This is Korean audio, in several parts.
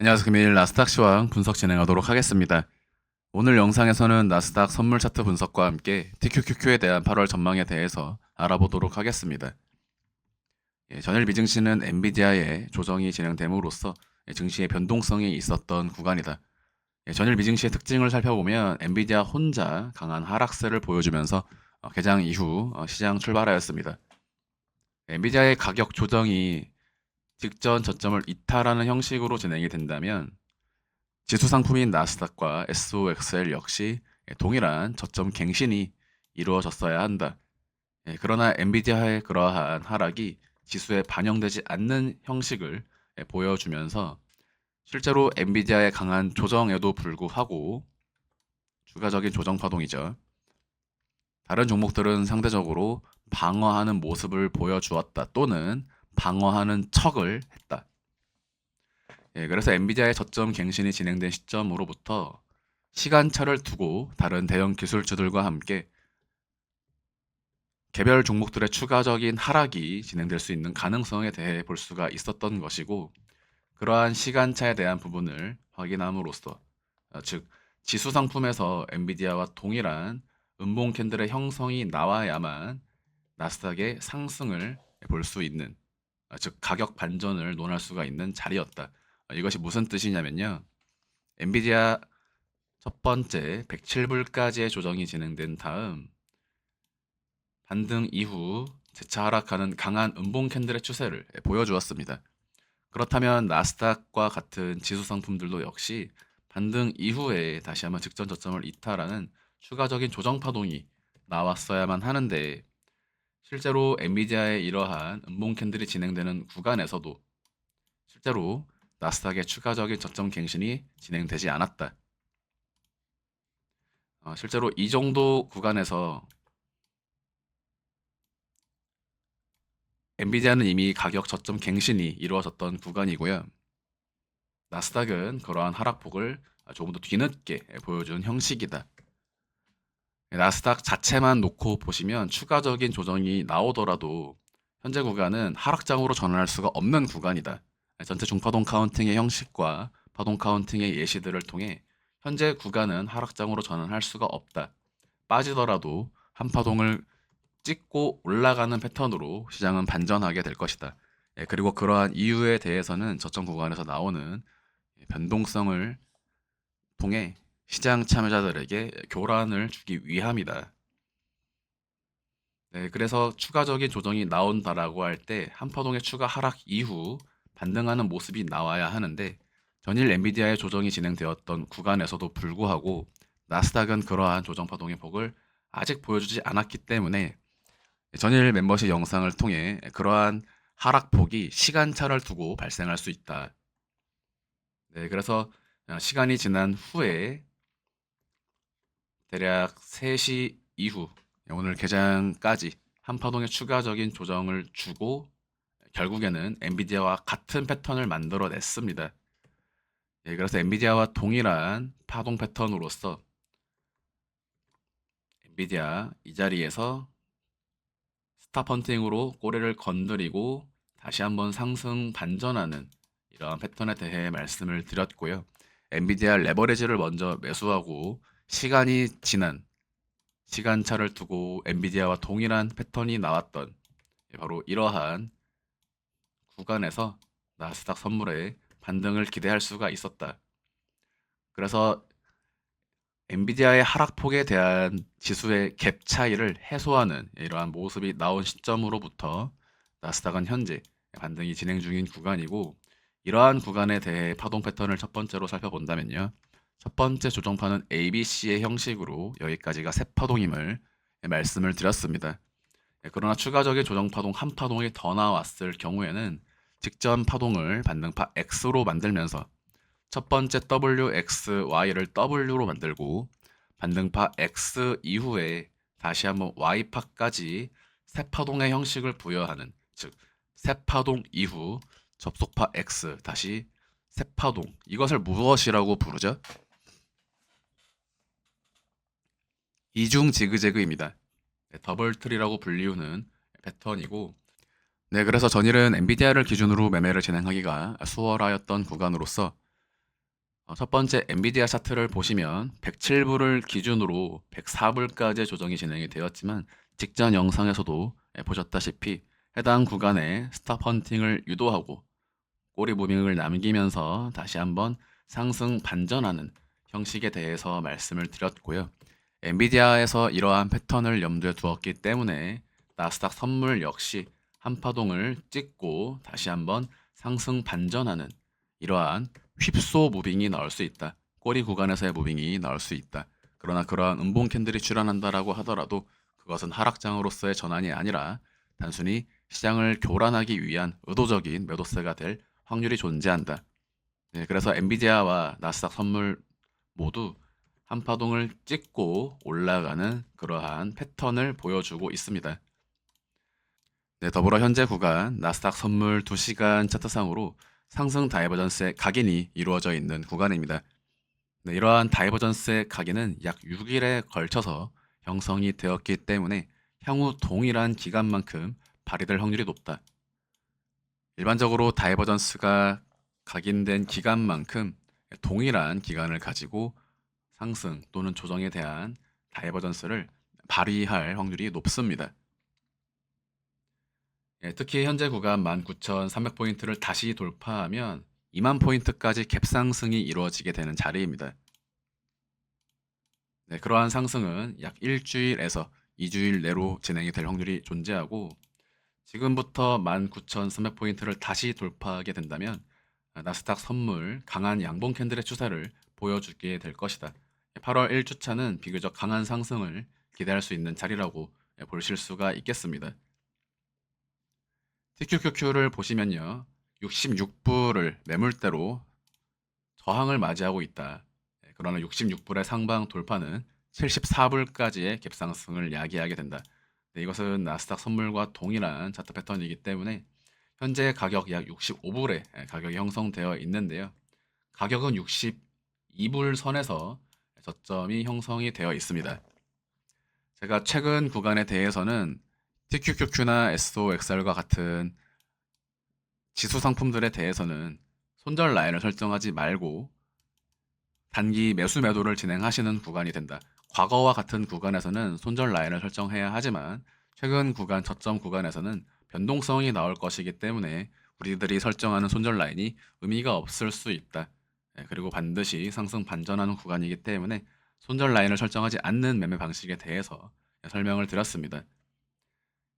안녕하세요. 금일 나스닥 시황 분석 진행하도록 하겠습니다. 오늘 영상에서는 나스닥 선물 차트 분석과 함께 TQQQ에 대한 8월 전망에 대해서 알아보도록 하겠습니다. 예, 전일 미증시는 엔비디아의 조정이 진행됨으로써 예, 증시의 변동성이 있었던 구간이다. 예, 전일 미증시의 특징을 살펴보면 엔비디아 혼자 강한 하락세를 보여주면서 어, 개장 이후 어, 시장 출발하였습니다. 엔비디아의 가격 조정이 직전 저점을 이탈하는 형식으로 진행이 된다면 지수 상품인 나스닥과 SOXL 역시 동일한 저점 갱신이 이루어졌어야 한다. 예, 그러나 엔비디아의 그러한 하락이 지수에 반영되지 않는 형식을 예, 보여주면서 실제로 엔비디아의 강한 조정에도 불구하고 추가적인 조정 파동이죠. 다른 종목들은 상대적으로 방어하는 모습을 보여주었다 또는 방어하는 척을 했다. 예, 그래서 엔비디아의 저점 갱신이 진행된 시점으로부터 시간차를 두고 다른 대형 기술주들과 함께 개별 종목들의 추가적인 하락이 진행될 수 있는 가능성에 대해 볼 수가 있었던 것이고 그러한 시간차에 대한 부분을 확인함으로써 어, 즉 지수 상품에서 엔비디아와 동일한 음봉 캔들의 형성이 나와야만 나스닥의 상승을 볼 수 있는 아, 즉 가격 반전을 논할 수가 있는 자리였다. 아, 이것이 무슨 뜻이냐면요. 엔비디아 첫 번째 107불까지의 조정이 진행된 다음 반등 이후 재차 하락하는 강한 음봉 캔들의 추세를 보여주었습니다. 그렇다면 나스닥과 같은 지수 상품들도 역시 반등 이후에 다시 한번 직전 저점을 이탈하는 추가적인 조정 파동이 나왔어야만 하는데 실제로 엔비디아의 이러한 음봉 캔들이 진행되는 구간에서도 실제로 나스닥의 추가적인 저점 갱신이 진행되지 않았다. 어, 실제로 이 정도 구간에서 엔비디아는 이미 가격 저점 갱신이 이루어졌던 구간이고요. 나스닥은 그러한 하락폭을 조금 더 뒤늦게 보여준 형식이다. 나스닥 자체만 놓고 보시면 추가적인 조정이 나오더라도 현재 구간은 하락장으로 전환할 수가 없는 구간이다. 전체 중파동 카운팅의 형식과 파동 카운팅의 예시들을 통해 현재 구간은 하락장으로 전환할 수가 없다. 빠지더라도 한 파동을 찍고 올라가는 패턴으로 시장은 반전하게 될 것이다. 예, 그리고 그러한 이유에 대해서는 저점 구간에서 나오는 변동성을 통해 시장 참여자들에게 교란을 주기 위함이다. 네, 그래서 추가적인 조정이 나온다라고 할 때 한파동의 추가 하락 이후 반등하는 모습이 나와야 하는데 전일 엔비디아의 조정이 진행되었던 구간에서도 불구하고 나스닥은 그러한 조정 파동의 폭을 아직 보여주지 않았기 때문에 전일 멤버십 영상을 통해 그러한 하락폭이 시간차를 두고 발생할 수 있다. 네, 그래서 시간이 지난 후에 대략 3시 이후 오늘 개장까지 한파동의 추가적인 조정을 주고 결국에는 엔비디아와 같은 패턴을 만들어냈습니다. 예, 그래서 엔비디아와 동일한 파동 패턴으로서 엔비디아 이 자리에서 스탑 헌팅으로 꼬리를 건드리고 다시 한번 상승 반전하는 이러한 패턴에 대해 말씀을 드렸고요. 엔비디아 레버리지를 먼저 매수하고 시간이 지난 시간차를 두고 엔비디아와 동일한 패턴이 나왔던 바로 이러한 구간에서 나스닥 선물에 반등을 기대할 수가 있었다. 그래서 엔비디아의 하락폭에 대한 지수의 갭 차이를 해소하는 이러한 모습이 나온 시점으로부터 나스닥은 현재 반등이 진행 중인 구간이고 이러한 구간에 대해 파동 패턴을 첫 번째로 살펴본다면요. 첫 번째 조정파는 ABC의 형식으로 여기까지가 세 파동임을 말씀을 드렸습니다. 예, 그러나 추가적인 조정파동 한 파동이 더 나왔을 경우에는 직전 파동을 반등파 X로 만들면서 첫 번째 WXY를 W로 만들고 반등파 X 이후에 다시 한번 Y파까지 세 파동의 형식을 부여하는 즉 세 파동 이후 접속파 X 다시 세 파동 이것을 무엇이라고 부르죠? 이중 지그재그입니다. 네, 더블 트리라고 불리우는 패턴이고 네, 그래서 전일은 엔비디아를 기준으로 매매를 진행하기가 수월하였던 구간으로서 어, 첫 번째 엔비디아 차트를 보시면 107불을 기준으로 104불까지 조정이 진행이 되었지만 직전 영상에서도 예, 보셨다시피 해당 구간에 스탑 헌팅을 유도하고 꼬리 무빙을 남기면서 다시 한번 상승 반전하는 형식에 대해서 말씀을 드렸고요. 엔비디아에서 이러한 패턴을 염두에 두었기 때문에 나스닥 선물 역시 한파동을 찍고 다시 한번 상승 반전하는 이러한 휩소 무빙이 나올 수 있다. 꼬리 구간에서의 무빙이 나올 수 있다. 그러나 그러한 음봉 캔들이 출현한다라고 하더라도 그것은 하락장으로서의 전환이 아니라 단순히 시장을 교란하기 위한 의도적인 매도세가 될 확률이 존재한다. 네, 그래서 엔비디아와 나스닥 선물 모두 한 파동을 찍고 올라가는 그러한 패턴을 보여주고 있습니다. 네, 더불어 현재 구간 나스닥 선물 2시간 차트상으로 상승 다이버전스의 각인이 이루어져 있는 구간입니다. 네, 이러한 다이버전스의 각인은 약 6일에 걸쳐서 형성이 되었기 때문에 향후 동일한 기간만큼 발휘될 확률이 높다. 일반적으로 다이버전스가 각인된 기간만큼 동일한 기간을 가지고 상승 또는 조정에 대한 다이버전스를 발휘할 확률이 높습니다. 예, 특히 현재 구간 19,300포인트를 다시 돌파하면 2만 포인트까지 갭상승이 이루어지게 되는 자리입니다. 네, 그러한 상승은 약 일주일에서 2주일 내로 진행이 될 확률이 존재하고 지금부터 19,300포인트를 다시 돌파하게 된다면 아, 나스닥 선물 강한 양봉 캔들의 추세를 보여주게 될 것이다. 8월 1주차는 비교적 강한 상승을 기대할 수 있는 자리라고 예, 보실 수가 있겠습니다. TQQQ를 보시면요. 66불을 매물대로 저항을 맞이하고 있다. 예, 그러나 66불의 상방 돌파는 74불까지의 갭상승을 야기하게 된다. 네, 이것은 나스닥 선물과 동일한 차트 패턴이기 때문에 현재 가격 약 65불에 예, 가격이 형성되어 있는데요. 가격은 62불 선에서 저점이 형성이 되어 있습니다. 제가 최근 구간에 대해서는 TQQQ나 SOXR과 같은 지수 상품들에 대해서는 손절 라인을 설정하지 말고 단기 매수 매도를 진행하시는 구간이 된다. 과거와 같은 구간에서는 손절 라인을 설정해야 하지만 최근 구간 저점 구간에서는 변동성이 나올 것이기 때문에 우리들이 설정하는 손절 라인이 의미가 없을 수 있다. 예, 그리고 반드시 상승 반전하는 구간이기 때문에 손절 라인을 설정하지 않는 매매 방식에 대해서 설명을 드렸습니다.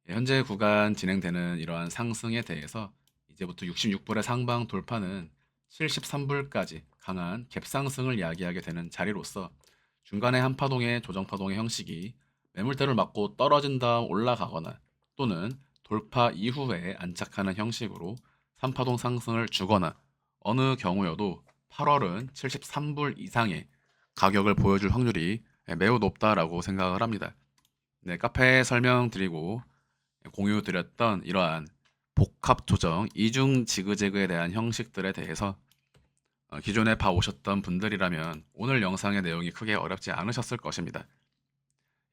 예, 현재 구간 진행되는 이러한 상승에 대해서 이제부터 66불의 상방 돌파는 73불까지 강한 갭 상승을 야기하게 되는 자리로서 중간에 한 파동의 조정 파동의 형식이 매물대를 맞고 떨어진 다음 올라가거나 또는 돌파 이후에 안착하는 형식으로 3파동 상승을 주거나 어느 경우여도 8월은 73불 이상의 가격을 보여줄 확률이 매우 높다라고 생각을 합니다. 네, 카페에 설명드리고 공유드렸던 이러한 복합 조정, 이중 지그재그에 대한 형식들에 대해서 어, 기존에 봐오셨던 분들이라면 오늘 영상의 내용이 크게 어렵지 않으셨을 것입니다.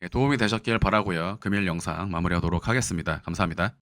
예, 도움이 되셨길 바라고요. 금일 영상 마무리하도록 하겠습니다. 감사합니다.